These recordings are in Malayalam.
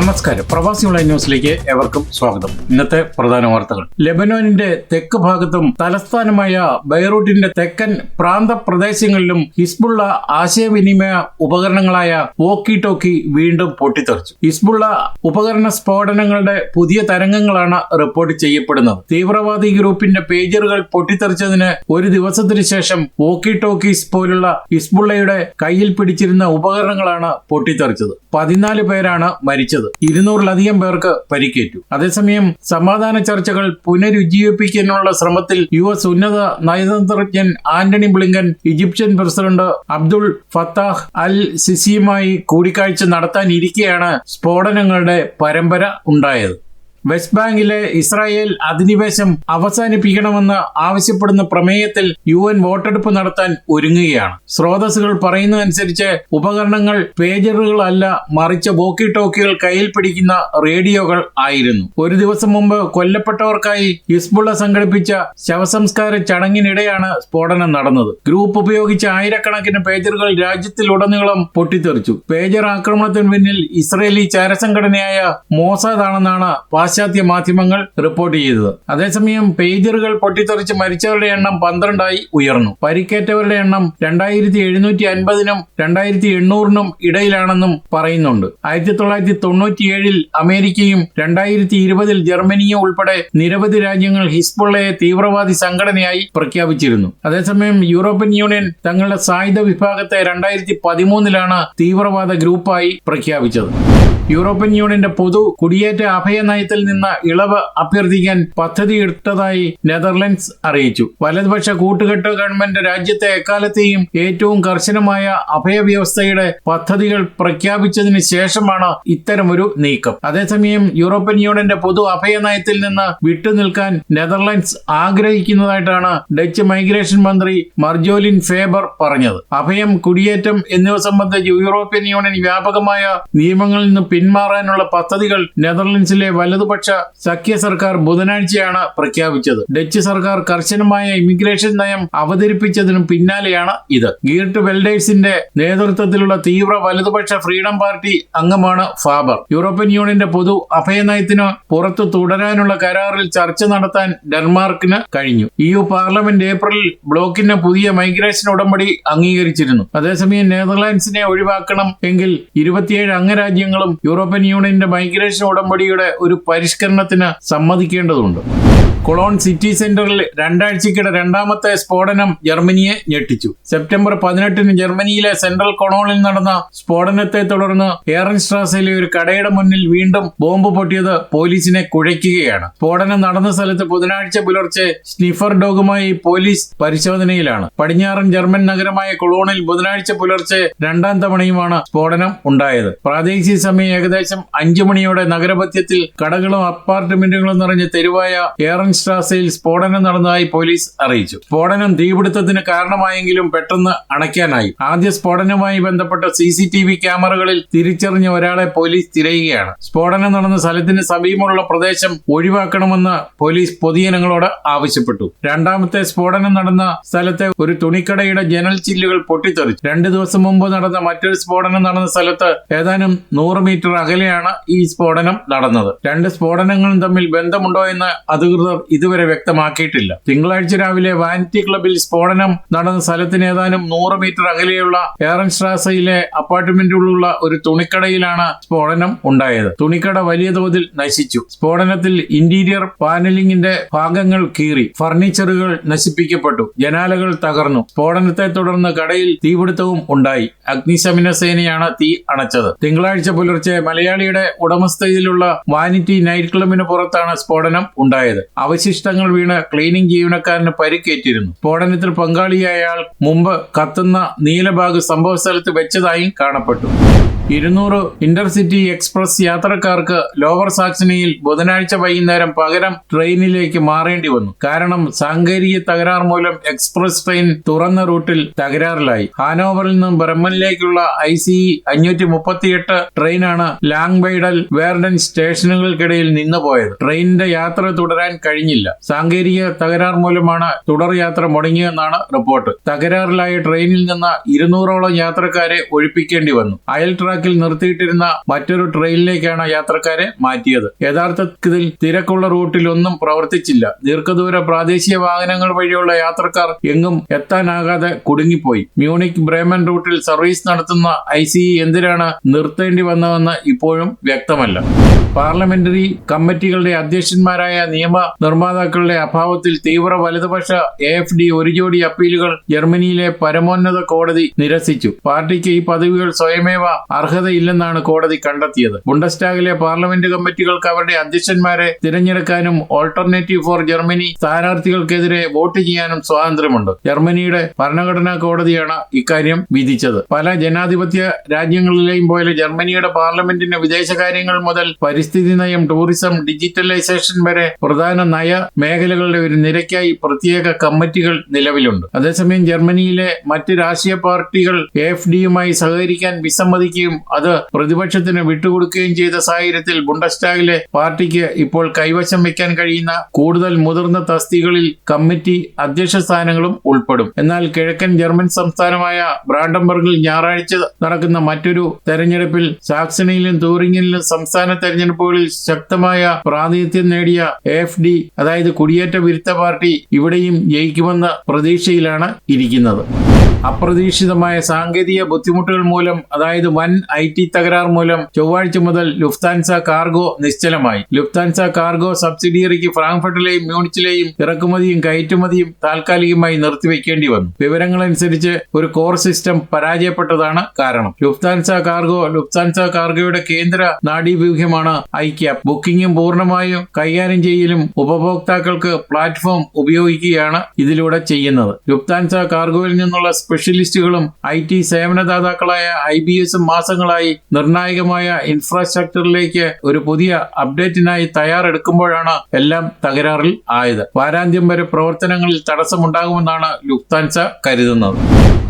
നമസ്കാരം. പ്രവാസി ഓൺലൈൻ ന്യൂസിലേക്ക് എവർക്കും സ്വാഗതം. ഇന്നത്തെ പ്രധാന വാർത്തകൾ. ലെബനോനിന്റെ തെക്ക് ഭാഗത്തും തലസ്ഥാനമായ ബൈറൂട്ടിന്റെ തെക്കൻ പ്രാന്ത പ്രദേശങ്ങളിലും ഹിസ്ബുള്ള ആശയവിനിമയ ഉപകരണങ്ങളായ വോക്കി ടോക്കി വീണ്ടും പൊട്ടിത്തെറിച്ചു. ഹിസ്ബുള്ള ഉപകരണ സ്ഫോടനങ്ങളുടെ പുതിയ തരംഗങ്ങളാണ് റിപ്പോർട്ട് ചെയ്യപ്പെടുന്നത്. തീവ്രവാദി ഗ്രൂപ്പിന്റെ പേജറുകൾ പൊട്ടിത്തെറിച്ചതിന് ഒരു ദിവസത്തിനു ശേഷം വോക്കി ടോക്കീസ് പോലുള്ള ഹിസ്ബുള്ളയുടെ കയ്യിൽ പിടിച്ചിരുന്ന ഉപകരണങ്ങളാണ് പൊട്ടിത്തെറിച്ചത്. പതിനാല് പേരാണ് മരിച്ചത്. ഇരുന്നൂറിലധികം പേർക്ക് പരിക്കേറ്റു. അതേസമയം സമാധാന ചർച്ചകൾ പുനരുജ്ജീവിപ്പിക്കാനുള്ള ശ്രമത്തിൽ യു എസ് ഉന്നത നയതന്ത്രജ്ഞൻ Antony Blinken Egyptian president Abdul Fattah al സിസിയുമായി കൂടിക്കാഴ്ച നടത്താനിരിക്കെയാണ് സ്ഫോടനങ്ങളുടെ പരമ്പര ഉണ്ടായത്. വെസ്റ്റ് ബാങ്കിലെ ഇസ്രായേൽ അധിനിവേശം അവസാനിപ്പിക്കണമെന്ന് ആവശ്യപ്പെടുന്ന പ്രമേയത്തിൽ യു എൻ വോട്ടെടുപ്പ് നടത്താൻ ഒരുങ്ങുകയാണ്. സ്രോതസ്സുകൾ പറയുന്നതനുസരിച്ച് ഉപകരണങ്ങൾ പേജറുകളല്ല മറിച്ച് വോക്കി ടോക്കികൾ കയ്യിൽ പിടിക്കുന്ന റേഡിയോകൾ ആയിരുന്നു. ഒരു ദിവസം മുമ്പ് കൊല്ലപ്പെട്ടവർക്കായി ഹിസ്ബുള്ള സംഘടിപ്പിച്ച ശവസംസ്കാര ചടങ്ങിനിടെയാണ് സ്ഫോടനം നടന്നത്. ഗ്രൂപ്പ് ഉപയോഗിച്ച ആയിരക്കണക്കിന് പേജറുകൾ രാജ്യത്തിൽ ഉടനീളം പൊട്ടിത്തെറിച്ചു. പേജർ ആക്രമണത്തിന് പിന്നിൽ ഇസ്രയേലി ചാരസംഘടനയായ മോസാദ് ആണെന്നാണ് പാശ്ചാത്യ മാധ്യമങ്ങൾ റിപ്പോർട്ട് ചെയ്തത്. അതേസമയം പേജറുകൾ പൊട്ടിത്തെറിച്ച് മരിച്ചവരുടെ എണ്ണം പന്ത്രണ്ടായി ഉയർന്നു. പരിക്കേറ്റവരുടെ എണ്ണം രണ്ടായിരത്തി എഴുന്നൂറ്റി അൻപതിനും രണ്ടായിരത്തി എണ്ണൂറിനും ഇടയിലാണെന്നും പറയുന്നുണ്ട്. ആയിരത്തി തൊള്ളായിരത്തി തൊണ്ണൂറ്റിയേഴിൽ അമേരിക്കയും രണ്ടായിരത്തി ഇരുപതിൽ ജർമ്മനിയും ഉൾപ്പെടെ നിരവധി രാജ്യങ്ങൾ ഹിസ്ബുള്ളയെ തീവ്രവാദി സംഘടനയായി പ്രഖ്യാപിച്ചിരുന്നു. അതേസമയം യൂറോപ്യൻ യൂണിയൻ തങ്ങളുടെ സായുധ വിഭാഗത്തെ രണ്ടായിരത്തി പതിമൂന്നിലാണ് തീവ്രവാദ ഗ്രൂപ്പായി പ്രഖ്യാപിച്ചത്. യൂറോപ്യൻ യൂണിയന്റെ പൊതു കുടിയേറ്റ അഭയ നയത്തിൽ നിന്ന് ഇളവ് അഭ്യർത്ഥിക്കാൻ പദ്ധതിയിട്ടതായി നെതർലൻഡ്സ് അറിയിച്ചു. വലതുപക്ഷ കൂട്ടുകെട്ട് ഗവൺമെന്റ് രാജ്യത്തെ എക്കാലത്തെയും ഏറ്റവും കർശനമായ അഭയ വ്യവസ്ഥയുടെ പദ്ധതികൾ പ്രഖ്യാപിച്ചതിന് ശേഷമാണ് ഇത്തരമൊരു നീക്കം. അതേസമയം യൂറോപ്യൻ യൂണിയന്റെ പൊതു അഭയ നയത്തിൽ നിന്ന് വിട്ടുനിൽക്കാൻ നെതർലൻഡ്സ് ആഗ്രഹിക്കുന്നതായിട്ടാണ് ഡച്ച് മൈഗ്രേഷൻ മന്ത്രി മർജോലിൻ ഫേബർ പറഞ്ഞത്. അഭയം കുടിയേറ്റം എന്നിവ സംബന്ധിച്ച് യൂറോപ്യൻ യൂണിയൻ വ്യാപകമായ നിയമങ്ങളിൽ നിന്ന് പിന്മാറാനുള്ള പദ്ധതികൾ നെതർലൻഡ്സിലെ വലതുപക്ഷ സഖ്യ സർക്കാർ ബുധനാഴ്ചയാണ് പ്രഖ്യാപിച്ചത്. ഡച്ച് സർക്കാർ കർശനമായ ഇമിഗ്രേഷൻ നയം അവതരിപ്പിച്ചതിനു പിന്നാലെയാണ് ഇത്. ഗീർട്ട് വെൽഡേഴ്സിന്റെ നേതൃത്വത്തിലുള്ള തീവ്ര വലതുപക്ഷ ഫ്രീഡം പാർട്ടി അംഗമാണ് ഫാബർ. യൂറോപ്യൻ യൂണിയന്റെ പൊതു അഭയനയത്തിന് പുറത്തു തുടരാനുള്ള കരാറിൽ ചർച്ച നടത്താൻ ഡെൻമാർക്കിന് കഴിഞ്ഞു. യു പാർലമെന്റ് ഏപ്രിലിൽ ബ്ലോക്കിന് പുതിയ മൈഗ്രേഷൻ ഉടമ്പടി അംഗീകരിച്ചിരുന്നു. അതേസമയം നെതർലാൻഡ്സിനെ ഒഴിവാക്കണം എങ്കിൽ ഇരുപത്തിയേഴ് അംഗരാജ്യങ്ങളും യൂറോപ്യൻ യൂണിയന്റെ മൈഗ്രേഷൻ ഉടമ്പടിയുടെ ഒരു പരിഷ്കരണത്തിന് സമ്മതിക്കേണ്ടതുണ്ട്. കൊളോൺ സിറ്റി സെന്ററിൽ രണ്ടാഴ്ചക്കിടെ രണ്ടാമത്തെ സ്ഫോടനം ജർമ്മനിയെ ഞെട്ടിച്ചു. സെപ്റ്റംബർ പതിനെട്ടിന് ജർമ്മനിയിലെ സെൻട്രൽ കൊളോണിൽ നടന്ന സ്ഫോടനത്തെ തുടർന്ന് ഹെയർസ്ട്രാസയിലെ ഒരു കടയുടെ മുന്നിൽ വീണ്ടും ബോംബ് പൊട്ടിയത് പോലീസിനെ കുഴയ്ക്കുകയാണ്. സ്ഫോടനം നടന്ന സ്ഥലത്ത് ബുധനാഴ്ച പുലർച്ചെ സ്നിഫർ ഡോഗുമായി പോലീസ് പരിശോധനയിലാണ്. പടിഞ്ഞാറൻ ജർമ്മൻ നഗരമായ കൊളോണിൽ ബുധനാഴ്ച പുലർച്ചെ രണ്ടാം തവണയുമാണ് സ്ഫോടനം ഉണ്ടായത്. പ്രാദേശിക സമയം ഏകദേശം അഞ്ചു മണിയോടെ നഗരമധ്യത്തിൽ കടകളും അപ്പാർട്ട്മെന്റുകളും നിറഞ്ഞ തെരുവായ ഏറൻസ്ട്രാസയിൽ സ്ഫോടനം നടന്നതായി പോലീസ് അറിയിച്ചു. സ്ഫോടനം തീപിടുത്തത്തിന് കാരണമായെങ്കിലും പെട്ടെന്ന് അണയ്ക്കാനായി. ആദ്യ സ്ഫോടനവുമായി ബന്ധപ്പെട്ട സി സി ടി വി ക്യാമറകളിൽ തിരിച്ചറിഞ്ഞ ഒരാളെ പോലീസ് തിരയുകയാണ്. സ്ഫോടനം നടന്ന സ്ഥലത്തിന് സമീപമുള്ള പ്രദേശം ഒഴിവാക്കണമെന്ന് പോലീസ് പൊതുജനങ്ങളോട് ആവശ്യപ്പെട്ടു. രണ്ടാമത്തെ സ്ഫോടനം നടന്ന സ്ഥലത്തെ ഒരു തുണിക്കടയുടെ ജനൽ ചില്ലുകൾ പൊട്ടിത്തെറിച്ചു. രണ്ടു ദിവസം മുമ്പ് നടന്ന മറ്റൊരു സ്ഫോടനം നടന്ന സ്ഥലത്ത് ഏതാനും നൂറ് മീറ്റർ അകലെയാണ് ഈ സ്ഫോടനം നടന്നത്. രണ്ട് സ്ഫോടനങ്ങളും തമ്മിൽ ബന്ധമുണ്ടോ എന്ന് അധികൃതർ ഇതുവരെ വ്യക്തമാക്കിയിട്ടില്ല. തിങ്കളാഴ്ച രാവിലെ വാനിറ്റി ക്ലബിൽ സ്ഫോടനം നടന്ന സ്ഥലത്തിന് ഏതാനും നൂറ് മീറ്റർ അകലെയുള്ള ഏറൻസ്ട്രാസയിലെ അപ്പാർട്ട്മെന്റിലുള്ള ഒരു തുണിക്കടയിലാണ് സ്ഫോടനം ഉണ്ടായത്. തുണിക്കട വലിയ തോതിൽ നശിച്ചു. സ്ഫോടനത്തിൽ ഇന്റീരിയർ പാനലിംഗിന്റെ ഭാഗങ്ങൾ കീറി. ഫർണിച്ചറുകൾ നശിപ്പിക്കപ്പെട്ടു. ജനാലകൾ തകർന്നു. സ്ഫോടനത്തെ തുടർന്ന് കടയിൽ തീപിടുത്തവും ഉണ്ടായി. അഗ്നിശമന സേനയാണ് തീ അണച്ചത്. തിങ്കളാഴ്ച പുലർച്ചെ മലയാളിയുടെ ഉടമസ്ഥതയിലുള്ള വാനിറ്റി നൈറ്റ് ക്ലബിന് പുറത്താണ് സ്ഫോടനം ഉണ്ടായത്. അവശിഷ്ടങ്ങൾ വീണ് ക്ലീനിംഗ് ജീവനക്കാരന് പരിക്കേറ്റിരുന്നു. സ്ഫോടനത്തിൽ പങ്കാളിയായ ആൾ മുമ്പ് കത്തുന്ന നീലബാഗ് സംഭവ സ്ഥലത്ത് വെച്ചതായും കാണപ്പെട്ടു. ഇരുന്നൂറ് ഇന്റർസിറ്റി എക്സ്പ്രസ് യാത്രക്കാർക്ക് ലോവർ സാക്സണിയിൽ ബുധനാഴ്ച വൈകുന്നേരം പകരം ട്രെയിനിലേക്ക് മാറേണ്ടി വന്നു. കാരണം സാങ്കേതിക തകരാർ മൂലം എക്സ്പ്രസ് ട്രെയിൻ തുറന്ന റൂട്ടിൽ തകരാറിലായി. ഹാനോവറിൽ നിന്നും ബ്രഹ്മനിലേക്കുള്ള ഐ സി അഞ്ഞൂറ്റി മുപ്പത്തിയെട്ട് ട്രെയിനാണ് ലാംഗ്ബൈഡൽ വേർഡൻ സ്റ്റേഷനുകൾക്കിടയിൽ നിന്നുപോയത്. ട്രെയിനിന്റെ യാത്ര തുടരാൻ കഴിയും കഴിഞ്ഞില്ല. സാങ്കേതിക തകരാർ മൂലമാണ് തുടർ യാത്ര മുടങ്ങിയെന്നാണ് റിപ്പോർട്ട്. തകരാറിലായ ട്രെയിനിൽ നിന്ന് ഇരുന്നൂറോളം യാത്രക്കാരെ ഒഴിപ്പിക്കേണ്ടി വന്നു. അയൽ ട്രാക്കിൽ നിർത്തിയിട്ടിരുന്ന മറ്റൊരു ട്രെയിനിലേക്കാണ് യാത്രക്കാരെ മാറ്റിയത്. യഥാർത്ഥത്തിൽ തിരക്കുള്ള റൂട്ടിൽ ഒന്നും പ്രവർത്തിച്ചില്ല. ദീർഘദൂര പ്രാദേശിക വാഹനങ്ങൾ വഴിയുള്ള യാത്രക്കാർ എങ്ങും എത്താനാകാതെ കുടുങ്ങിപ്പോയി. മ്യൂണിക് ബ്രേമൻ റൂട്ടിൽ സർവീസ് നടത്തുന്ന ഐ സി എന്തിനാണ് നിർത്തേണ്ടി വന്നതെന്ന് ഇപ്പോഴും വ്യക്തമല്ല. പാർലമെന്ററി കമ്മിറ്റികളുടെ അധ്യക്ഷന്മാരായ നിയമ നിർമ്മാതാക്കളുടെ അഭാവത്തിൽ തീവ്ര വലതുപക്ഷ എ എഫ് ഡി ഒരു ജോഡി അപ്പീലുകൾ ജർമ്മനിയിലെ പരമോന്നത കോടതി നിരസിച്ചു. പാർട്ടിക്ക് ഈ പദവികൾ സ്വയമേവ അർഹതയില്ലെന്നാണ് കോടതി കണ്ടെത്തിയത്. ബുണ്ടസ്റ്റാഗിലെ പാർലമെന്റ് കമ്മിറ്റികൾക്ക് അവരുടെ അധ്യക്ഷന്മാരെ തിരഞ്ഞെടുക്കാനും ഓൾട്ടർനേറ്റീവ് ഫോർ ജർമ്മനി സ്ഥാനാർത്ഥികൾക്കെതിരെ വോട്ട് ചെയ്യാനും സ്വാതന്ത്ര്യമുണ്ട്. ജർമ്മനിയുടെ ഭരണഘടനാ കോടതിയാണ് ഇക്കാര്യം വിധിച്ചത്. പല ജനാധിപത്യ രാജ്യങ്ങളിലെയും പോലെ ജർമ്മനിയുടെ പാർലമെന്റിന് വിദേശകാര്യങ്ങൾ മുതൽ പരിസ്ഥിതി നയം ടൂറിസം ഡിജിറ്റലൈസേഷൻ വരെ പ്രധാന നയ മേഖലകളുടെ ഒരു നിരക്കായി പ്രത്യേക കമ്മിറ്റികൾ നിലവിലുണ്ട്. അതേസമയം ജർമ്മനിയിലെ മറ്റ് രാഷ്ട്രീയ പാർട്ടികൾ എഫ് ഡിയുമായി സഹകരിക്കാൻ വിസമ്മതിക്കുകയും അത് പ്രതിപക്ഷത്തിന് വിട്ടുകൊടുക്കുകയും ചെയ്ത സാഹചര്യത്തിൽ ബുണ്ടസ്റ്റാഗിലെ പാർട്ടിക്ക് ഇപ്പോൾ കൈവശം വയ്ക്കാൻ കഴിയുന്ന കൂടുതൽ മുതിർന്ന തസ്തികളിൽ കമ്മിറ്റി അധ്യക്ഷ സ്ഥാനങ്ങളും ഉൾപ്പെടും. എന്നാൽ കിഴക്കൻ ജർമ്മൻ സംസ്ഥാനമായ ബ്രാൻഡംബർഗിൽ ഞായറാഴ്ച നടക്കുന്ന മറ്റൊരു തെരഞ്ഞെടുപ്പിൽ സാക്സണിയിലും തൂറിങ്ങിലും സംസ്ഥാന തെരഞ്ഞെടുപ്പുകളിൽ ശക്തമായ പ്രാതിനിധ്യം നേടിയ എഫ് ഡി അതായത് കുടിയേറ്റ വിരുദ്ധ പാർട്ടി ഇവിടെയും ജയിക്കുമെന്ന പ്രതീക്ഷയിലാണ് ഇരിക്കുന്നത്. അപ്രതീക്ഷിതമായ സാങ്കേതിക ബുദ്ധിമുട്ടുകൾ മൂലം അതായത് വൻ ഐ ടി തകരാർ മൂലം ചൊവ്വാഴ്ച മുതൽ ലുഫ്താൻസ കാർഗോ നിശ്ചലമായി. ലുഫ്താൻസ കാർഗോ സബ്സിഡിയറിക്ക് ഫ്രാങ്ക്ഫർട്ടിലെയും മ്യൂണിച്ചിലെയും ഇറക്കുമതിയും കയറ്റുമതിയും താൽക്കാലികമായി നിർത്തിവെക്കേണ്ടി വന്നു. വിവരങ്ങളനുസരിച്ച് ഒരു കോർ സിസ്റ്റം പരാജയപ്പെട്ടതാണ് കാരണം. ലുഫ്താൻസ കാർഗോ ലുഫ്താൻസ കാർഗോയുടെ കേന്ദ്ര നാഡീവ്യൂഹ്യമാണ് ഐക്യാപ്. ബുക്കിംഗും പൂർണമായും കൈകാര്യം ചെയ്യലും ഉപഭോക്താക്കൾക്ക് പ്ലാറ്റ്ഫോം ഉപയോഗിക്കുകയാണ് ഇതിലൂടെ ചെയ്യുന്നത്. ലുഫ്താൻസ കാർഗോയിൽ നിന്നുള്ള സ്പെഷ്യലിസ്റ്റുകളും ഐ ടി സേവനദാതാക്കളായ ഐ ബി എസും മാസങ്ങളായി നിർണായകമായ ഇൻഫ്രാസ്ട്രക്ചറിലേക്ക് ഒരു പുതിയ അപ്ഡേറ്റിനായി തയ്യാറെടുക്കുമ്പോഴാണ് എല്ലാം തകരാറിൽ ആയത്. വാരാന്ത്യം വരെ പ്രവർത്തനങ്ങളിൽ തടസ്സമുണ്ടാകുമെന്നാണ് ലുക്താൻസ കരുതുന്നത്.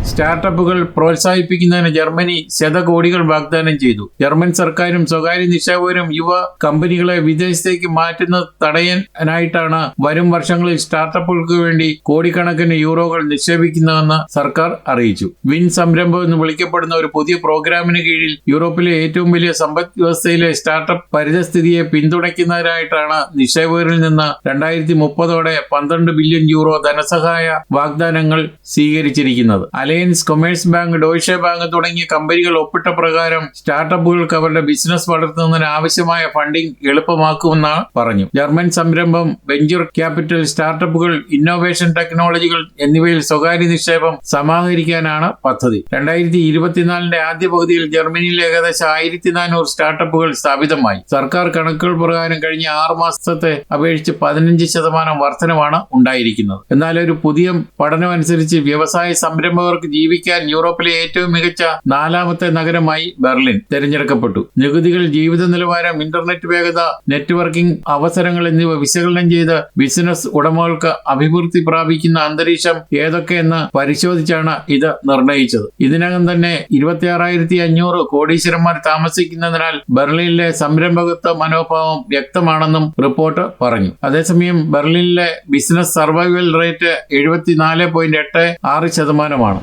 സ്റ്റാർട്ടപ്പുകൾ പ്രോത്സാഹിപ്പിക്കുന്നതിന് ജർമ്മനി ശതകോടികൾ വാഗ്ദാനം ചെയ്തു. ജർമ്മൻ സർക്കാരും സ്വകാര്യ നിക്ഷേപകരും യുവ കമ്പനികളെ വിദേശത്തേക്ക് മാറ്റുന്നത് തടയാനായിട്ടാണ് വരും വർഷങ്ങളിൽ സ്റ്റാർട്ടപ്പുകൾക്ക് വേണ്ടി കോടിക്കണക്കിന് യൂറോകൾ നിക്ഷേപിക്കുന്നതെന്ന് സർക്കാർ അറിയിച്ചു. വിൻ സംരംഭം എന്ന് വിളിക്കപ്പെടുന്ന ഒരു പുതിയ പ്രോഗ്രാമിന് കീഴിൽ യൂറോപ്പിലെ ഏറ്റവും വലിയ സമ്പദ് വ്യവസ്ഥയിലെ സ്റ്റാർട്ടപ്പ് പരിതസ്ഥിതിയെ പിന്തുണയ്ക്കുന്നതിനായിട്ടാണ് നിക്ഷേപകരിൽ നിന്ന് രണ്ടായിരത്തി മുപ്പതോടെ പന്ത്രണ്ട് ബില്യൺ യൂറോ ധനസഹായ വാഗ്ദാനങ്ങൾ സ്വീകരിച്ചിരിക്കുന്നത്. Allianz Commerzbank Deutsche Bank തുടങ്ങിയ കമ്പനികൾ ഒപ്പിട്ട പ്രകാരം സ്റ്റാർട്ടപ്പുകൾക്ക് അവരുടെ ബിസിനസ് വളർത്തുന്നതിന് ആവശ്യമായ ഫണ്ടിംഗ് എളുപ്പമാക്കുമെന്ന് പറഞ്ഞു. ജർമ്മൻ സംരംഭം വെഞ്ചർ ക്യാപിറ്റൽ സ്റ്റാർട്ടപ്പുകൾ ഇന്നോവേഷൻ ടെക്നോളജികൾ എന്നിവയിൽ സ്വകാര്യ നിക്ഷേപം സമാഹരിക്കാനാണ് പദ്ധതി. രണ്ടായിരത്തി ഇരുപത്തിനാലിന്റെ ആദ്യ പകുതിയിൽ ജർമ്മനിയിൽ ഏകദേശം ആയിരത്തി നാനൂറ് സ്റ്റാർട്ടപ്പുകൾ സ്ഥാപിതമായി. സർക്കാർ കണക്കുകൾ പ്രകാരം കഴിഞ്ഞ ആറ് മാസത്തെ അപേക്ഷിച്ച് പതിനഞ്ച് ശതമാനം വർധനമാണ് ഉണ്ടായിരിക്കുന്നത്. എന്നാൽ ഒരു പുതിയ പഠനമനുസരിച്ച് വ്യവസായ സംരംഭകർക്ക് ജീവിക്കാൻ യൂറോപ്പിലെ ഏറ്റവും മികച്ച നാലാമത്തെ നഗരമായി ബെർലിൻ തിരഞ്ഞെടുക്കപ്പെട്ടു. നികുതികൾ ജീവിത നിലവാരം ഇന്റർനെറ്റ് വേഗത നെറ്റ്വർക്കിംഗ് അവസരങ്ങൾ എന്നിവ വിശകലനം ചെയ്ത് ബിസിനസ് ഉടമകൾക്ക് അഭിവൃദ്ധി പ്രാപിക്കുന്ന അന്തരീക്ഷം ഏതൊക്കെയെന്ന് പരിശോധിച്ചാണ് ഇത് നിർണയിച്ചത്. ഇതിനകം തന്നെ ഇരുപത്തിയാറായിരത്തി അഞ്ഞൂറ് കോടീശ്വരന്മാർ താമസിക്കുന്നതിനാൽ ബെർലിനിലെ സംരംഭകത്വ മനോഭാവം വ്യക്തമാണെന്നും റിപ്പോർട്ട് പറഞ്ഞു. അതേസമയം ബെർലിനിലെ ബിസിനസ് സർവൈവൽ റേറ്റ് എഴുപത്തിനാല് പോയിന്റ് എട്ട് ആറ് ശതമാനമാണ്.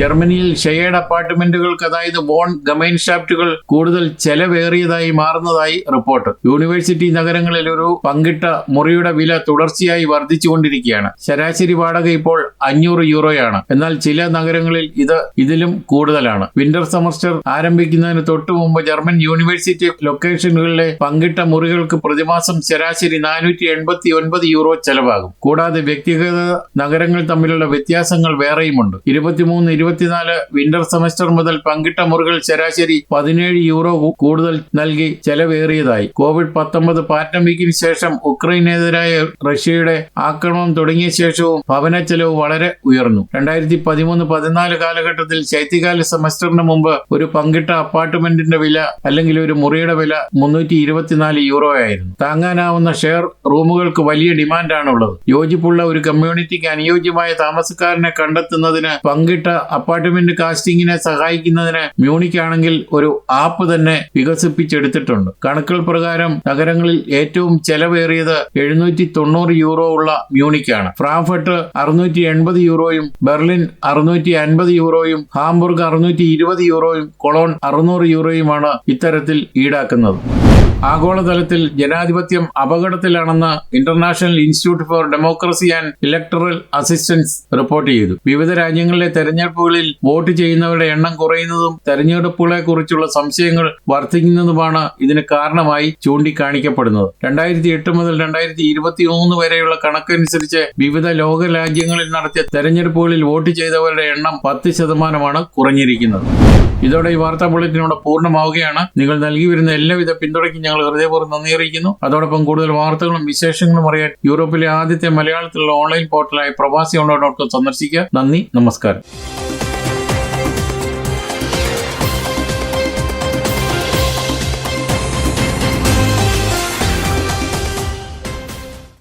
ജർമ്മനിയിൽ ഷെയർഡ് അപ്പാർട്ട്മെന്റുകൾക്ക് അതായത് ബോൺ ഗമൈൻഷാഫ്റ്റുകൾ കൂടുതൽ ചെലവേറിയതായി മാറുന്നതായി റിപ്പോർട്ട്. യൂണിവേഴ്സിറ്റി നഗരങ്ങളിൽ ഒരു പങ്കിട്ട മുറിയുടെ വില തുടർച്ചയായി വർദ്ധിച്ചുകൊണ്ടിരിക്കുകയാണ്. ശരാശരി വാടക ഇപ്പോൾ അഞ്ഞൂറ് യൂറോയാണ്. എന്നാൽ ചില നഗരങ്ങളിൽ ഇത് ഇതിലും കൂടുതലാണ്. വിന്റർ സെമസ്റ്റർ ആരംഭിക്കുന്നതിന് തൊട്ടു മുമ്പ് ജർമ്മൻ യൂണിവേഴ്സിറ്റി ലൊക്കേഷനുകളിലെ പങ്കിട്ട മുറികൾക്ക് പ്രതിമാസം ശരാശരി നാനൂറ്റി എൺപത്തി ഒൻപത് യൂറോ ചെലവാകും. കൂടാതെ വ്യക്തിഗത നഗരങ്ങൾ തമ്മിലുള്ള വ്യത്യാസങ്ങൾ വേറെയുമുണ്ട്. ഇരുപത്തിമൂന്ന് ഇരുപത്തിനാല് വിന്റർ സെമസ്റ്റർ മുതൽ പങ്കിട്ട മുറികൾ ശരാശരി പതിനേഴ് യൂറോ കൂടുതൽ നൽകി ചെലവേറിയതായി. കോവിഡ് പത്തൊമ്പത് പാൻഡമിക്കിന് ശേഷം ഉക്രൈനെതിരായ റഷ്യയുടെ ആക്രമണം തുടങ്ങിയ ശേഷവും ഭവന ചെലവ് വളരെ ഉയർന്നു. രണ്ടായിരത്തി പതിമൂന്ന് പതിനാല് കാലഘട്ടത്തിൽ ശൈത്യകാല സെമസ്റ്ററിന് മുമ്പ് ഒരു പങ്കിട്ട അപ്പാർട്ട്മെന്റിന്റെ വില അല്ലെങ്കിൽ ഒരു മുറിയുടെ വില മുന്നൂറ്റി ഇരുപത്തിനാല് യൂറോ ആയിരുന്നു. താങ്ങാനാവുന്ന ഷെയർ റൂമുകൾക്ക് വലിയ ഡിമാൻഡാണുള്ളത് യോജിപ്പുള്ള ഒരു കമ്മ്യൂണിറ്റിക്ക് അനുയോജ്യമായ താമസക്കാരനെ കണ്ടെത്തുന്നതിന് പങ്കിട്ട അപ്പാർട്ട്മെന്റ് കാസ്റ്റിംഗിനെ സഹായിക്കുന്നതിന് മ്യൂണിക് ആണെങ്കിൽ ഒരു ആപ്പ് തന്നെ വികസിപ്പിച്ചെടുത്തിട്ടുണ്ട്. കണക്കുകൾ പ്രകാരം നഗരങ്ങളിൽ ഏറ്റവും ചെലവേറിയത് എഴുന്നൂറ്റി തൊണ്ണൂറ് യൂറോ ഉള്ള മ്യൂണിക് ആണ് ഫ്രാങ്ക്ഫർട്ട് അറുന്നൂറ്റി എൺപത് യൂറോയും ബെർലിൻ അറുന്നൂറ്റി അൻപത് യൂറോയും ഹാംബുർഗ് അറുന്നൂറ്റി ഇരുപത് യൂറോയും കൊളോൺ അറുന്നൂറ് യൂറോയുമാണ് ഇത്തരത്തിൽ ഈടാക്കുന്നത്. ആഗോളതലത്തിൽ ജനാധിപത്യം അപകടത്തിലാണെന്ന് International Institute for Democracy and Electoral Assistance report ചെയ്തു. വിവിധ രാജ്യങ്ങളിലെ തെരഞ്ഞെടുപ്പുകളിൽ വോട്ട് ചെയ്യുന്നവരുടെ എണ്ണം കുറയുന്നതും തെരഞ്ഞെടുപ്പുകളെ കുറിച്ചുള്ള സംശയങ്ങൾ വർദ്ധിക്കുന്നതുമാണ് ഇതിന് കാരണമായി ചൂണ്ടിക്കാണിക്കപ്പെടുന്നത്. രണ്ടായിരത്തി എട്ട് മുതൽ രണ്ടായിരത്തി ഇരുപത്തി മൂന്ന് വരെയുള്ള കണക്കനുസരിച്ച് വിവിധ ലോക രാജ്യങ്ങളിൽ നടത്തിയ തെരഞ്ഞെടുപ്പുകളിൽ വോട്ട് ചെയ്തവരുടെ എണ്ണം പത്ത് ശതമാനമാണ് കുറഞ്ഞിരിക്കുന്നത്. ഇതോടെ ഈ വാർത്താ ബുള്ളറ്റിനോട് പൂർണമാവുകയാണ്. നിങ്ങൾ നൽകി വരുന്ന എല്ലാവിധ പിന്തുണയ്ക്കും ഞങ്ങൾ ഹൃദയപൂർവം നന്ദി അറിയിക്കുന്നു. അതോടൊപ്പം കൂടുതൽ വാർത്തകളും വിശേഷങ്ങളും അറിയാൻ യൂറോപ്പിലെ ആദ്യത്തെ മലയാളത്തിലുള്ള ഓൺലൈൻ പോർട്ടലായ പ്രവാസി ഓൺലൈൻ ഡോട്ട് കോം സന്ദർശിക്കുക. നന്ദി നമസ്കാരം.